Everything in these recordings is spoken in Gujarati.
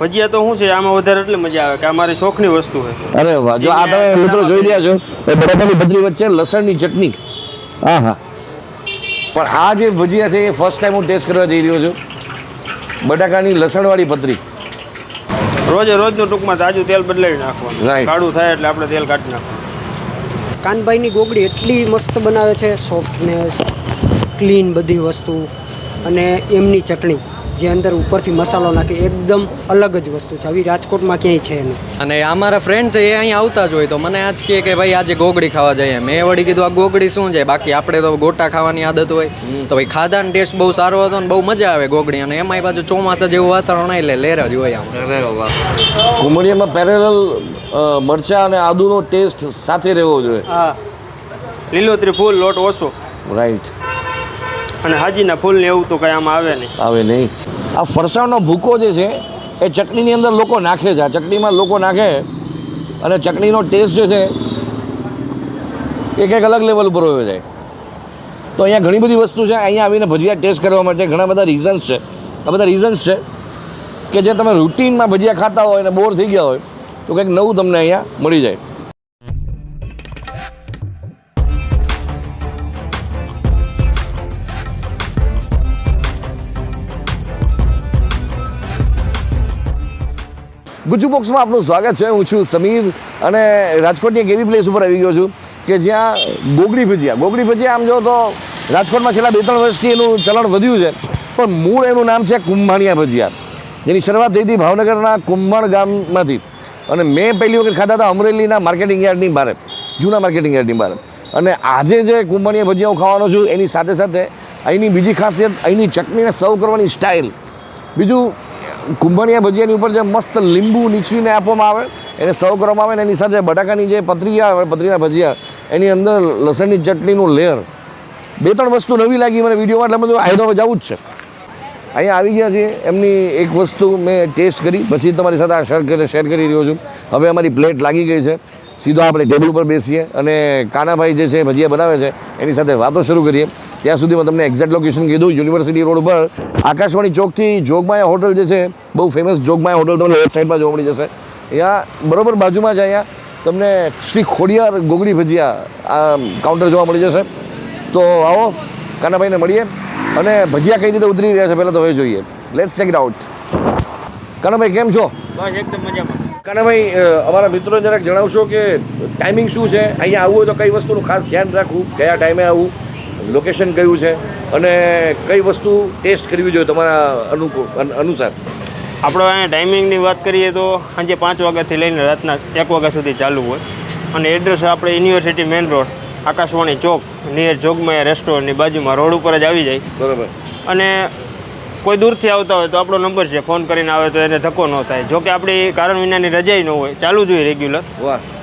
ભજીયા તો શું છે? આમાં વધારે એટલે મજા આવે કે અમારી શોખની વસ્તુ છે અરે વાહ જો આ તમે મિત્રો જોઈ રહ્યા છો એ બટાકાની ભદ્રી વચ્ચે લસણની ચટણી. હા હા. પણ આ જે ભજીયા છે એ ફર્સ્ટ ટાઈમ હું ટેસ્ટ કરવા જઈ રહ્યો છું. બટાકાની લસણવાળી પતરી રોજે રોજનું ટૂંકમાં તાજું તેલ બદલાવી નાખવાનું. કાળું થાય એટલે આપણે તેલ કાઢી નાખવાનું. કાનભાઈની ગોગડી એટલી મસ્ત બનાવે છે સોફ્ટનેસ ક્લીન બધી વસ્તુ અને એમની ચટણી. જે અંદર ઉપરથી મસાલો નાખે એકદમ અલગ જ વસ્તુ છે. આવી રાજકોટમાં ક્યાંય છે નહીં. અને અમારા ફ્રેન્ડ છે એ અહીં આવતા જ હોય તો મને આજ કહે કે ભાઈ આજે ગોગડી ખાવા જઈએ મેં વળી કીધું આ ગોગડી શું છે? બાકી આપણે તો ગોટા ખાવાની આદત હોય. તો ભાઈ ખાધાનો ટેસ્ટ બહુ સારો હતો ને બહુ મજા આવે ગોગડી. અને એમાંય પાછું ચોમાસા જેવું વાતાવરણ એટલે લેર જ હોય આમ. કુંભળીયામાં પેરેલલ મરચા અને આદુનો ટેસ્ટ સાથે રહેવો જોઈએ. હા. લીલોતરી ફૂલ લોટ ઓછો. રાઈટ અને હાજીના ફૂલને એવું તો કંઈ આમાં આવે નહીં. આવે નહીં. આ ફરસાણનો ભૂકો જે છે, એ ચટણીની અંદર લોકો નાખે છે. આ ચટણીમાં લોકો નાખે અને ચટણીનો ટેસ્ટ જે છે, એ કંઈક અલગ લેવલ ઉપર હોય જાય. તો અહીંયા ઘણી બધી વસ્તુ છે. અહીંયા આવીને ભજીયા ટેસ્ટ કરવા માટે ઘણા બધા રીઝન્સ છે. આ બધા રીઝન્સ છે કે જે તમે રૂટીનમાં ભજીયા ખાતા હોય અને બોર થઈ ગયા હોય, તો કંઈક નવું તમને અહીંયા મળી જાય. ગુજુ બોક્સમાં આપનું સ્વાગત છે. હું છું સમીર અને રાજકોટની એક એવી પ્લેસ ઉપર આવી ગયો છું કે જ્યાં ગોગડી ભજીયા. ગોગડી ભજીયા આમ જો તો રાજકોટમાં છેલ્લા બે ત્રણ વર્ષથી એનું ચલણ વધ્યું છે. પણ મૂળ એનું નામ છે કુંભાણિયા ભજીયા. જેની શરૂઆત થઈ હતી ભાવનગરના કુંભણ ગામમાંથી. અને મેં પહેલી વખત ખાધા હતા અમરેલીના માર્કેટિંગ યાર્ડની બહાર. જૂના માર્કેટિંગ યાર્ડની બહાર. અને આજે જે કુંભાણિયા ભજીયા હું ખાવાનો છું, એની સાથે સાથે અહીંની બીજી ખાસિયત, અહીંની ચટણીને સર્વ કરવાની સ્ટાઇલ બીજું કુંભણિયા ભજીયાની ઉપર જે મસ્ત લીંબુ નીચવીને આપવામાં આવે, એને સર્વ કરવામાં આવે ને એની સાથે બટાકાની જે પતરીયા આવે પતરીના ભજીયા, એની અંદર લસણની ચટણીનું લેયર. બે ત્રણ વસ્તુ નવી લાગી મને વિડીયોમાં, એટલે બધું આયદો જવું જ છે. અહીંયા આવી ગયા છીએ, એમની એક વસ્તુ મેં ટેસ્ટ કરી, પછી તમારી સાથે આ શેર કરી શેર કરી રહ્યો છું. હવે અમારી પ્લેટ લાગી ગઈ છે. સીધો આપણે ટેબલ ઉપર બેસીએ અને કાનાભાઈ જે છે ભજીયા બનાવે છે, એની સાથે વાતો શરૂ કરીએ. ત્યાં સુધીમાં તમને એક્ઝેક્ટ લોકેશન કીધું યુનિવર્સિટી રોડ ઉપર. આકાશવાણી ચોકથી જોગમાયા હોટલ જે છે બહુ ફેમસ જોગમાયા હોટલ તમને લેફ્ટ સાઈડમાં જોવા મળી જશે. અહીંયા બરોબર બાજુમાં જ અહીંયા તમને શ્રી ખોડિયાર ગોગડી ભજીયા આ કાઉન્ટર જોવા મળી જશે. તો આવો કાનાભાઈને મળીએ અને ભજીયા કઈ રીતે ઉતરી રહ્યા છે પહેલાં તો હવે જોઈએ. Let's check it out Kanabhai કેમ છો? બસ એકદમ મજામાં. કાનાભાઈ અમારા મિત્રો જરાક જણાવશો કે ટાઈમિંગ શું છે? અહીંયા આવવું હોય તો કઈ વસ્તુનું ખાસ ધ્યાન રાખવું? કયા ટાઈમે આવવું લોકેશન કયું છે અને કઈ વસ્તુ ટેસ્ટ કરવી જોઈએ તમારા અનુકૂળ અનુસાર? આપણે અહીંયા ટાઈમિંગની વાત કરીએ તો સાંજે પાંચ વાગ્યાથી લઈને રાતના એક વાગ્યા સુધી ચાલુ હોય. અને એડ્રેસ આપણે university main road Akashvani chowk near Jogmaya રેસ્ટોરન્ટની બાજુમાં રોડ ઉપર જ આવી જાય. બરાબર. અને કોઈ દૂરથી આવતા હોય તો આપણો નંબર છે. ફોન કરીને આવે તો એને ધક્કો ન થાય. જોકે આપણી કારણ વિનાની રજાઈ ન હોય. ચાલુ જ હોય રેગ્યુલર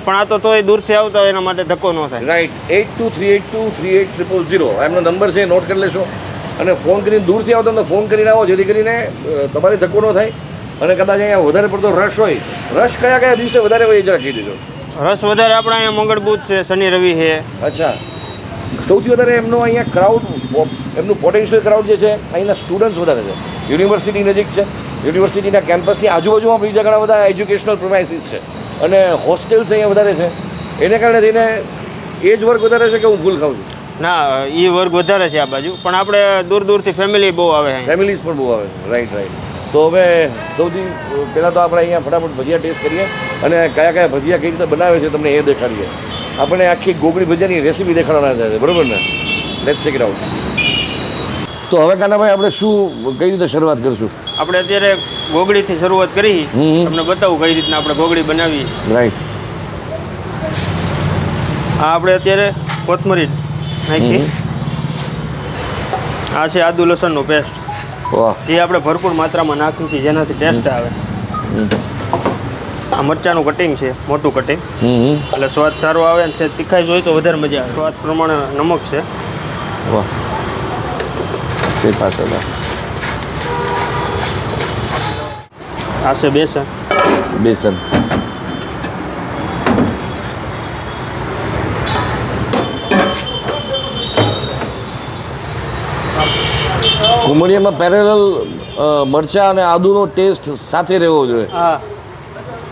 પણ આ તો તોય દૂરથી આવતા હોય એના માટે ધક્કો ન થાય. Write eight two three eight two three eight triple zero એમનો નંબર છે નોટ કરી લેશો. અને ફોન કરીને દૂરથી આવતા તો ફોન કરીને આવો જેથી કરીને તમારે ધક્કો ન થાય. અને કદાચ અહીંયા વધારે પડતો રશ હોય. રશ કયા કયા દિવસે વધારે હોય એ જરા કહી દેજો. રસ વધારે આપણે અહીંયા મંગળ બુધ છે શનિ રવિ છે. અચ્છા. સૌથી વધારે એમનો અહીંયા ક્રાઉડ એમનું પોટેન્શિયલ ક્રાઉડ જે છે અહીંના સ્ટુડન્ટ્સ વધારે છે. યુનિવર્સિટી નજીક છે. યુનિવર્સિટીના કેમ્પસની આજુબાજુમાં બીજા ઘણા બધા એજ્યુકેશનલ પ્રોમાઇસીસ છે. અને હોસ્ટેલ્સ અહીંયા વધારે છે. એને કારણે થઈને એજ વર્ક વધારે છે કે હું ભૂલ ખાઉં છું? ના એ વર્ગ વધારે છે આ બાજુ. પણ આપણે દૂર દૂરથી ફેમિલી બહુ આવે ફેમિલીઝ પણ બહુ આવે છે. રાઈટ રાઈટ તો હવે સૌથી પહેલાં તો આપણે અહીંયા ફટાફટ ભજીયા ટેસ્ટ કરીએ. અને કયા કયા ભજીયા કઈ રીતે બનાવે છે તમને એ દેખાડીએ. આપણે આખી ગોગળી ભજીયાની રેસીપી દેખાડવાના છે બરાબર ને? લેટ્સ ચેક ઇટ આઉટ તો હવે કાનાભાઈ આપણે શું કઈ રીતે શરૂઆત કરીશું? આપણે અત્યારે ગોગડીથી શરૂઆત કરી. તમને બતાવું કઈ રીતના આપણે ગોગડી બનાવી. રાઈટ આ આપણે અત્યારે કોથમરી નાખી. આ છે આદુ લસણનો પેસ્ટ જે આપણે ભરપૂર માત્રામાં નાખીએ છીએ જેનાથી ટેસ્ટ આવે. આ મરચાંનું કટિંગ છે મોટું કટિંગ એટલે સ્વાદ સારો આવે અને છે તીખાઈ જોઈએ તો વધારે મજા આવે. સ્વાદ પ્રમાણે નમક છે. વાહ. આ. છે બેસન. બેસન. કુંભળિયામાં પેરેલલ મરચાં અને આદુનો ટેસ્ટ સાથે રહેવો જોઈએ. હા.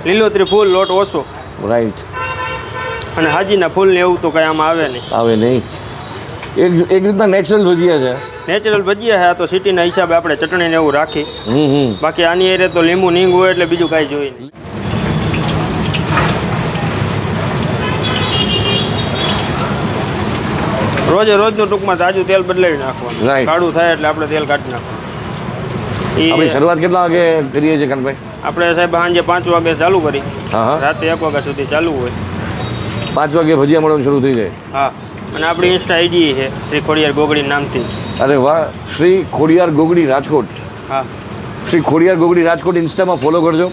લીલોતરી ફૂલ લોટ ઓછો. રાઈટ અને હાજીના ફૂલ ને એવું તો કંઈ આમાં આવે નહીં. આવે નહીં. એક એક રીતના નેચરલ ભજીયા છે. નેચરલ ભજીયા છે આ તો સિટીના હિસાબે આપણે ચટણી ને એવું રાખી. બાકી આની એરે તો લીંબુ નીંગ હોય એટલે બીજું કાંઈ જોઈએ નહીં. રોજે રોજનું ટૂંકમાં તાજું તેલ બદલાવી નાખવાનું. કાળું થાય એટલે આપણે તેલ કાઢી નાખવાનું. આપણે શરૂઆત કેટલા વાગે કરીએ છીએ કાનભાઈ? આપણે સાહેબ સાંજે પાંચ વાગે ચાલુ કરી. રાતે એક વાગ્યા સુધી ચાલુ હોય. પાંચ વાગે ભજીયા મળવાનું શરૂ થઈ જાય. હા. અને આપણી ઇન્સ્ટા આઈડી છે શ્રી ખોડિયાર ગોગડી નામથી. અરે વાહ શ્રી ખોડિયાર ગોગડી રાજકોટ. હા. શ્રી ખોડિયાર ગોગડી રાજકોટ ઇન્સ્ટામાં ફોલો કરજો.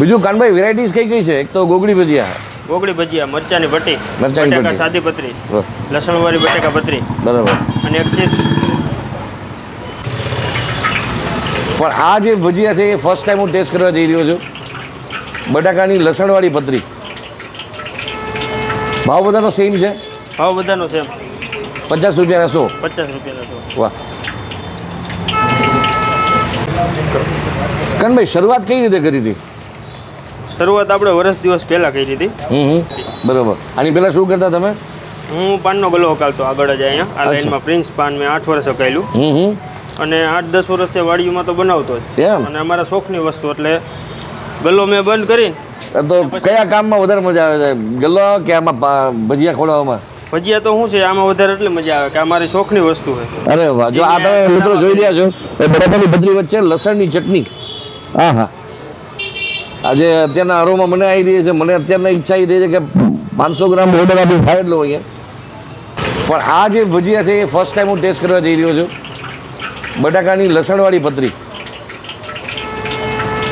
બીજું કાનભાઈ વેરાયટીઝ કઈ કઈ છે? એક તો ગોગડી ભજીયા. ગોગડી ભજીયા મરચાની ભટ્ટી મરચાની ભટ્ટી. સાદી પતરી લસણવાળી બટાકા પતરી બરાબર. અને એક ચીજ પણ આ જે ભજીયા છે એ ફર્સ્ટ ટાઈમ હું ટેસ્ટ કરવા જઈ રહ્યો છું. બટાકાની લસણવાળી પતરી. ભાવ બધાનો સેમ છે? ભાવ બધાનો સેમ પચાસ રૂપિયાના સો. પચાસ રૂપિયાના સો. વાહ. કનભાઈ શરૂઆત કઈ રીતે કરી હતી? શરૂઆત આપણે વર્ષ દિવસ પહેલાં કરી હતી હમ હમ. આની પહેલાં શું કરતા તમે? હું પાનનો ગલો હકાલતો આગળ જ અહીંયા. આ લાઈનમાં પ્રિન્સ પાન મેં આઠ વર્ષ હકાયેલું. અને આઠ દસ વર્ષથી વાડીઓમાં તો બનાવતો જ. એમ? અને અમારા શોખની વસ્તુ એટલે ગલ્લો મેં બંધ કરીને તો કયા કામમાં વધારે મજા આવે છે? ગલ્લો કે આમાં ભજીયા ખોડાવવામાં ભજીયા તો શું છે આમાં વધારે એટલે મજા આવે કે અમારી મારી શોખની વસ્તુ છે. અરે વાહ. જો આ તમે મિત્રો જોઈ રહ્યા છો એ બરાબરની ભદ્રી વચ્ચે લસણની ચટણી. હા હા આજે અત્યારના આરોમાં મને આવી રહી છે. મને અત્યારના ઈચ્છા એ થઈ છે કે પાંચસો ગ્રામ ઓર્ડર આપી ખાઈ એટલો અહીંયા. પણ આ જે ભજીયા છે એ ફર્સ્ટ ટાઈમ હું ટેસ્ટ કરવા જઈ રહ્યો છું. બટાકાની લસણવાળી પતરી.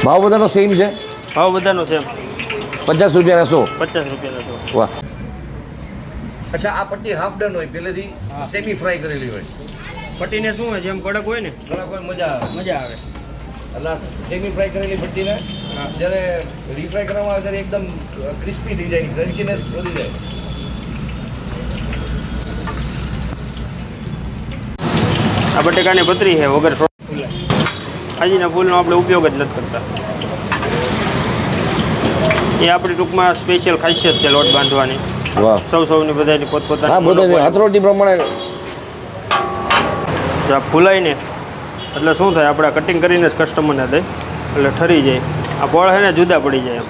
ભાવ બધાનો સેમ છે? ભાવ બધાનો સેમ પચાસ રૂપિયાના સો. પચાસ રૂપિયાના તો વાહ. અચ્છા આ પટ્ટી હાફ ડન હોય પહેલેથી સેમી ફ્રાય કરેલી હોય. પટ્ટીને શું હોય જેમ કડક હોય ને? કડક હોય મજા આવે. મજા આવે. એટલે સેમી ફ્રાય કરેલી પટ્ટીને જ્યારે રીફ્રાય કરવામાં આવે ત્યારે એકદમ ક્રિસ્પી થઈ જાય ક્રન્ચીનેસ વધી જાય. આ બટેકાની પતરી છે વગર હાજીના ફૂલનો આપણે ઉપયોગ જ નથી કરતા. એ આપણી ટૂંકમાં સ્પેશિયલ ખાસિયત છે લોટ બાંધવાની. સૌ સૌની બધાની હા પોતપોતાની હાથરોટી પ્રમાણે. ફૂલાઈને ને એટલે શું થાય, આપણે કટિંગ કરીને જ કસ્ટમરને દઈ એટલે ઠરી જાય. આ ફળ છે ને જુદા પડી જાય એમ.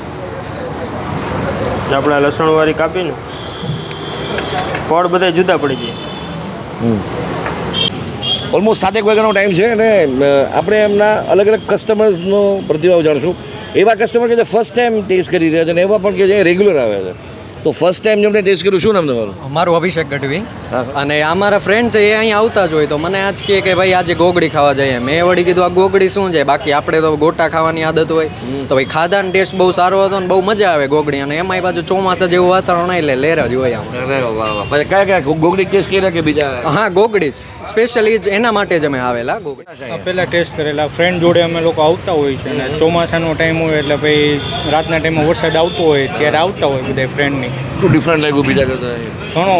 આપણે લસણવાળી કાપીને ફળ બધા જુદા પડી જાય. ઓલમોસ્ટ સાતેક વાગ્યાનો ટાઈમ છે અને આપણે એમના અલગ અલગ કસ્ટમર્સનો પ્રતિભાવ જાણશું. એવા કસ્ટમર કે જે ફર્સ્ટ ટાઈમ ટેસ્ટ કરી રહ્યા છે અને એવા પણ કે જે રેગ્યુલર આવે છે. તો ફર્સ્ટ ટાઈમ જેમણે ટેસ્ટ કર્યું શું નામ તમારું? મારું અભિષેક ગઢવી. અને આ મારા ફ્રેન્ડ છે એ અહીં આવતા જ હોય તો મને આજ કહે કે ભાઈ આજે ગોગડી ખાવા જઈએ. મેં વળી કીધું આ ગોગડી શું છે? બાકી આપણે તો ગોટા ખાવાની આદત હોય. તો ભાઈ ખાધાનો ટેસ્ટ બહુ સારો હતો ને બહુ મજા આવે ગોગડી. અને એમાંય પાછું ચોમાસા જેવું વાતાવરણ એટલે લેર જ હોય આમ. અરે વાહ વાહ. પછી કયા કયા ગોગડી ટેસ્ટ કર્યા કે બીજા? હા ગોગડી સ્પેશિયલી જ એના માટે જ અમે આવેલા ગોગડી. પહેલા ટેસ્ટ કરેલા. ફ્રેન્ડ જોડે અમે લોકો આવતા હોય છે. અને ચોમાસાનો ટાઈમ હોય એટલે ભાઈ રાતના ટાઈમમાં વરસાદ આવતો હોય ત્યારે આવતા હોય બધા ફ્રેન્ડની શું ડિફરન્ટ લાગ્યું બીજા કરતા ઘણો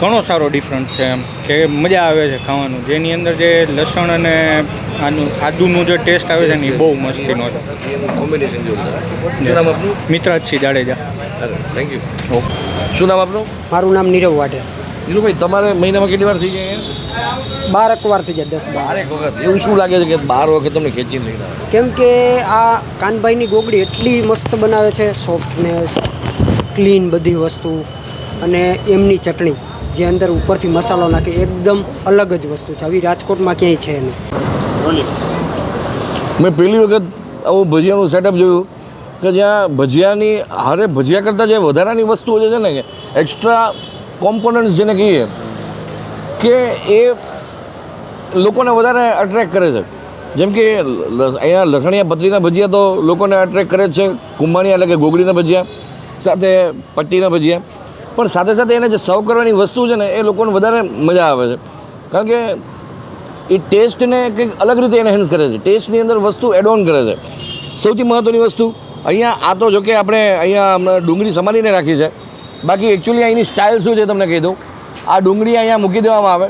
ઘણો સારો ડિફરન્ટ છે એમ કે મજા આવે છે ખાવાનું. જેની અંદર જે લસણ અને આનું આદુનો જે ટેસ્ટ આવે છે ને એ બહુ મસ્તીનો છે. કોમ્બિનેશન જોરદાર નામ જાડેજા. થેન્ક યુ શું નામ આપનું? મારું નામ નીરવ વાઢેર નીરુભાઈ તમારે મહિનામાં કેટલી વાર થઈ જાય બાર બારક વાર થઈ જાય દસ બાર. એક વખત. એવું શું લાગે છે કે બાર વખત તમને ખેંચીને લઈને કેમ કે આ કાનભાઈની ગોગડી એટલી મસ્ત બનાવે છે સોફ્ટનેસ ક્લીન બધી વસ્તુ અને એમની ચટણી જે અંદર ઉપરથી મસાલો નાખે, એકદમ અલગ જ વસ્તુ છે. આવી રાજકોટમાં ક્યાંય છે નહીં. મેં પહેલી વખત આવું ભજીયાનું સેટઅપ જોયું કે જ્યાં ભજીયાની, હારે ભજીયા કરતાં જે વધારાની વસ્તુઓ છે ને એક્સ્ટ્રા કોમ્પોનન્ટ્સ જેને કહીએ કે એ લોકોને વધારે અટ્રેક્ટ કરે છે. જેમ કે અહીંયા લખણીયા પતરીના ભજીયા તો લોકોને અટ્રેક્ટ કરે છે, કુંભાણીયા એટલે કે ગોગડીના ભજીયા. સાથે પટ્ટીના ભજીયા પણ સાથે સાથે એને જે સર્વ કરવાની વસ્તુ છે ને, એ લોકોને વધારે મજા આવે છે. કારણ કે એ ટેસ્ટને કંઈક અલગ રીતે એનહેન્સ કરે છે. ટેસ્ટની અંદર વસ્તુ એડ કરે છે. સૌથી મહત્ત્વની વસ્તુ, અહીંયા આ તો જોકે આપણે અહીંયા ડુંગળી સમારીને રાખી છે. બાકી એકચ્યુઅલી અહીંની સ્ટાઇલ શું છે તમને કહી દઉં. આ ડુંગળી અહીંયા મૂકી દેવામાં આવે.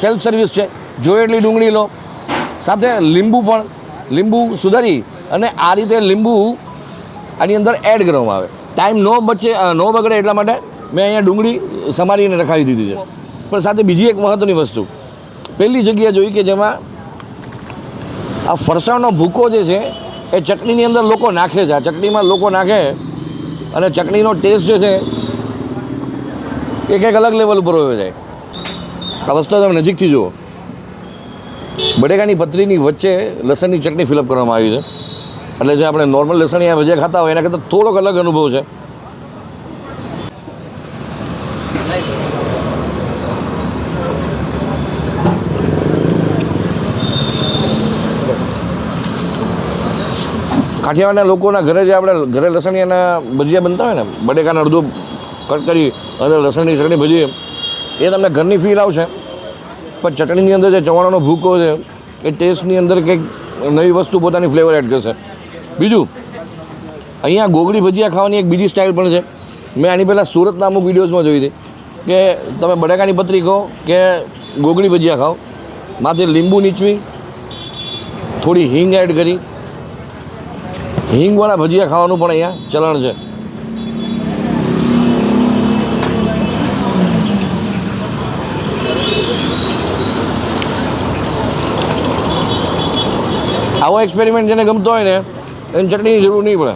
સેલ્ફ સર્વિસ છે. જોઈએ એટલી ડુંગળી લો. સાથે લીંબુ પણ, લીંબુ સુધારી અને આ રીતે લીંબુ આની અંદર એડ કરવામાં આવે. ટાઈમ નો બચે ન બગડે એટલા માટે મેં અહીંયા ડુંગળી સમારીને રખાવી દીધી છે. પણ સાથે બીજી એક મહત્ત્વની વસ્તુ. પહેલી જગ્યા જોઈ કે જેમાં આ ફરસાણનો ભૂકો જે છે, એ ચટણીની અંદર લોકો નાખે છે. આ ચટણીમાં લોકો નાખે અને ચટણીનો ટેસ્ટ જે છે, એ કંઈક અલગ લેવલ ઉપર હોય જાય. આ વસ્તુ તમે નજીકથી જુઓ. બટેકાની પતરીની વચ્ચે લસણની ચટણી ફિલઅપ કરવામાં આવી છે. એટલે જે આપણે નોર્મલ લસણિયા ભજીયા ખાતા હોય, એના કરતાં થોડોક અલગ અનુભવ છે. કાઠિયાવાડના લોકોના ઘરે જે આપણે ઘરે લસણિયાના ભજીયા બનતા હોય ને, બટેકાના અડધું કટ કરી અંદર લસણની ચટણી ભજી એ તમને ઘરની ફીલ આવશે. પણ ચટણીની અંદર જે ચવાણાનો ભૂકો છે, એ ટેસ્ટની અંદર કંઈક નવી વસ્તુ પોતાની ફ્લેવર એડ કરશે. બીજું, અહીંયા ગોગડી ભજીયા ખાવાની એક બીજી સ્ટાઇલ પણ છે. મેં આની પહેલાં સુરતના અમુક વિડીયોઝમાં જોઈ હતી કે તમે બટાકાની પતરી કહો કે ગોગડી ભજીયા ખાઓ. માથે લીંબુ નીચવી, થોડી હિંગ એડ કરી. હિંગવાળા ભજીયા ખાવાનું પણ અહીંયા ચલણ છે. આવો એક્સપેરિમેન્ટ જેને ગમતો હોય ને એને ચટણીની જરૂર નહીં પડે.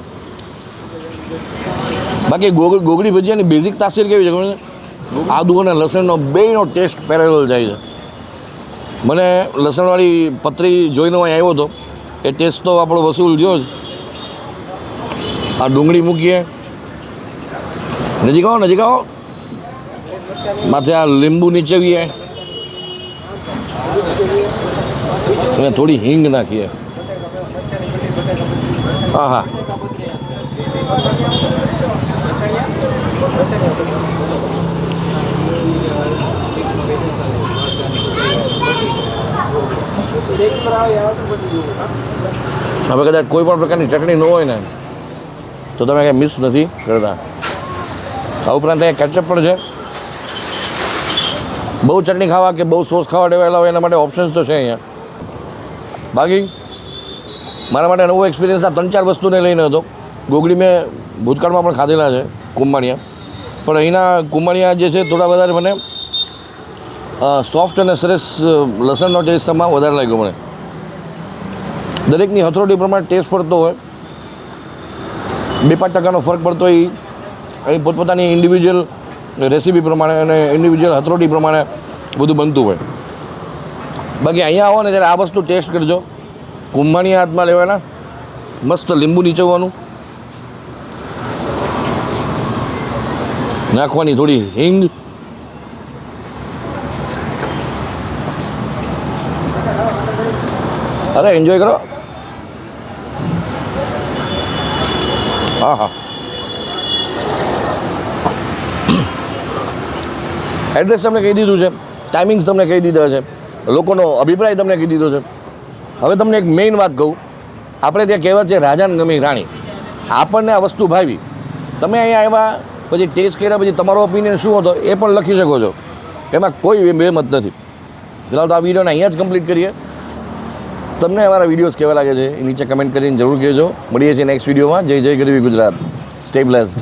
બાકી ગોગળ ગોગળી ભજીયાની બેઝિક તાસીર કેવી છે આદુ અને લસણનો બેયનો ટેસ્ટ પેરેલલ જાય છે. મને લસણવાળી પતરી જોઈને અહીં આવ્યો હતો. એ ટેસ્ટ તો આપણો વસૂલ જો જ. આ ડુંગળી મૂકીએ. નજીક આવો નજીક આવો. માથે આ લીંબુ નીચવીએ. અને થોડી હિંગ નાખીએ. હા હા હવે કદાચ કોઈ પણ પ્રકારની ચટણી ન હોય ને, તો તમે કંઈ મિસ નથી કરતા. આ ઉપરાંત અહીંયા કેચઅપ પણ છે. બહુ ચટણી ખાવા કે બહુ સોસ ખાવા ટેવાયેલા હોય એના માટે ઓપ્શન્સ તો છે અહીંયા. બાકી? મારા માટે નવો એક્સપિરિયન્સ આ ત્રણ ચાર વસ્તુને લઈને હતો. ગોગડી મેં ભૂતકાળમાં પણ ખાધેલા છે, કુંભાણિયા. પણ અહીંના કુંભાણિયા જે છે થોડા વધારે મને સોફ્ટ અને સરસ લસણનો ટેસ્ટ તમામ વધારે લાગ્યો મને. દરેકની હથરોટી પ્રમાણે ટેસ્ટ પડતો હોય. બે પાંચ ટકાનો ફરક પડતો હોય એની પોતપોતાની ઇન્ડિવિજ્યુઅલ રેસીપી પ્રમાણે અને ઇન્ડિવિજ્યુઅલ હથરોટી પ્રમાણે બધું બનતું હોય. બાકી અહીંયા આવો ને ત્યારે આ વસ્તુ ટેસ્ટ કરજો. કુંભાણી હાથમાં લેવાના. મસ્ત લીંબુ નીચવવાનું. નાખવાની થોડી હિંગ. અરે એન્જોય કરો. હા હા એડ્રેસ તમને કહી દીધું છે. ટાઈમિંગ્સ તમને કહી દીધા છે. લોકોનો અભિપ્રાય તમને કહી દીધો છે. હવે તમને એક મેઇન વાત કહું. આપણે ત્યાં કહેવત છે રાજાને ગમી રાણી. આપણને આ વસ્તુ ભાવી. તમે અહીંયા આવ્યા, પછી ટેસ્ટ કર્યા, પછી તમારો ઓપિનિયન શું હતો એ પણ લખી શકો છો. એમાં કોઈ બેમત નથી. ફિલહાલ તો આ વિડીયોને અહીંયા જ કમ્પ્લીટ કરીએ. તમને અમારા વિડીયોઝ કેવા લાગે છે એ નીચે કમેન્ટ કરીને જરૂર કહેજો. મળીએ છીએ નેક્સ્ટ વિડીયોમાં જય જય ગરીબી ગુજરાત. Stay blessed